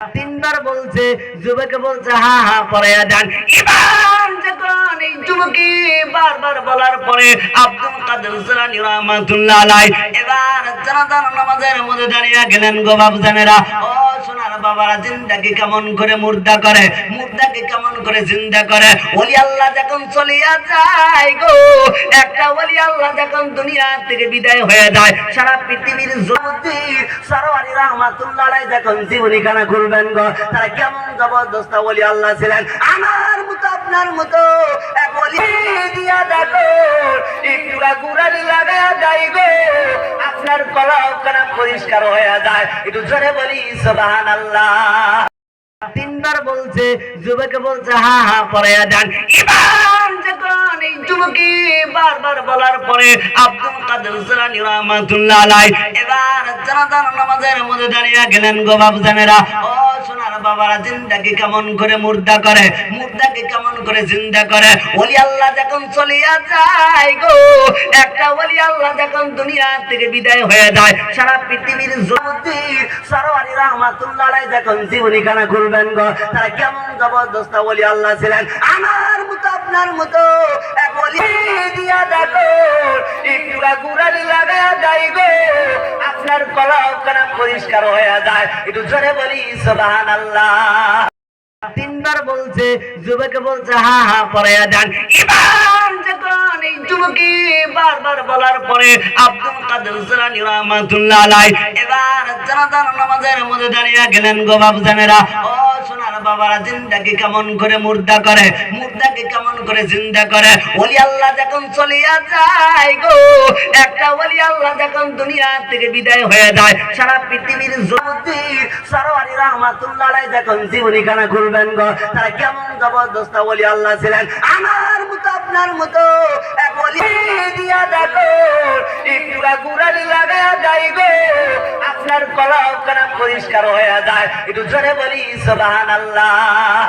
তিনবার বলছে, যুবক বলছে, হা হা পরে যান। এবার যখন এই যুবকী বারবার বলার পরে আব্দুল কাদের জিলানী রহমাতুল্লাহ আলাই এবার জানাজান নামাজের মধ্যে দাঁড়িয়ে গেলেন গোবাব জানেরা ও বাবারা জিন্দাকে কেমন করে মুর্দা করে মুর্দাকে কেমন করে জিন্দা করে? ওলি আল্লাহ যখন চলিয়া যায় গো, একটা ওলি আল্লাহ যখন দুনিয়া থেকে বিদায় হয়ে যায়, সারা পৃথিবীর জগতি সরওয়ারি রহমাতুল্লাহ যখন জীবনী খানা খুলবেন গো, তারা কেমন জবরদস্ত ওলি আল্লাহ ছিলেন? আমার মতো, আপনার মতো, এক ওলি দিয়া দেখো একটু গুড়ালি লাগায়া যায় গো আপনার কলাও কানা পরিষ্কার হয়ে যায়? একটু জোরে বলি, সুবহানাল্লাহ। তিনবার বলছে, যুবক বলছে, হা হা, পরে যান। যখন এই যুবকে বারবার বলার পরে আব্দুল কাদের জিলানী রহমাতুল্লাহ এবার জানাজান নামাজের মধ্যে দাঁড়িয়ে গেলেন গো বাবজানেরা ও বাবারা জিন্দাকে কেমন করে মুর্দা করে মুর্দাকে কেমন করে জিন্দা করে? ওলি আল্লাহ যখন চলিয়া যায় গো, একটা ওলি আল্লাহ যখন দুনিয়া থেকে বিদায় হয়ে যায়, সারা পৃথিবীর জগতি সরওয়ারি রহমাতুল্লাহ যখন জীবনী খানা খুলবেন গো, তারা কেমন জবরদস্ত ওলি আল্লাহ ছিলেন? আমার মতো, আপনার মতো এক ওলি দিয়া দেখো, একটু গুড়ালি লাগায়া যায় গো। পরিষ্কার হয়ে যায়। একটু জোরে বলি, সুবহানাল্লাহ। তিনবার বলছে, যুবক বলছে, হা হা, পরে যান। এবার যখন এই যুবকে বারবার বলার পরে আব্দুল কাদের জিলানী রহমাতুল্লাহ আলাই এবার জানাজান নামাজের মধ্যে দাঁড়িয়ে গেলেন গো বাবজানেরা ও সোনার বাবারা জিন্দাকে কেমন করে মুর্দা করে মুর্দাকে কেমন করে জিন্দা করে? ওলি আল্লাহ যখন চলিয়া যায় গো, একটা ওলি আল্লাহ যখন দুনিয়া থেকে বিদায় হয়ে যায়, সারা পৃথিবীর জগতি সরওয়ারি রহমাতুল্লাহ যখন জীবনী খানা খুলবেন গো, তারা কেমন জবরদস্ত ওলি আল্লাহ ছিলেন? আমার মতো, আপনার মতো, এক ওলি দিয়া দেখো, একটু গুড়ালি লাগায়া যায় গো। কানা পরিষ্কার হয়ে যায়। একটু জোরে বলি সুবহানাল্লাহ।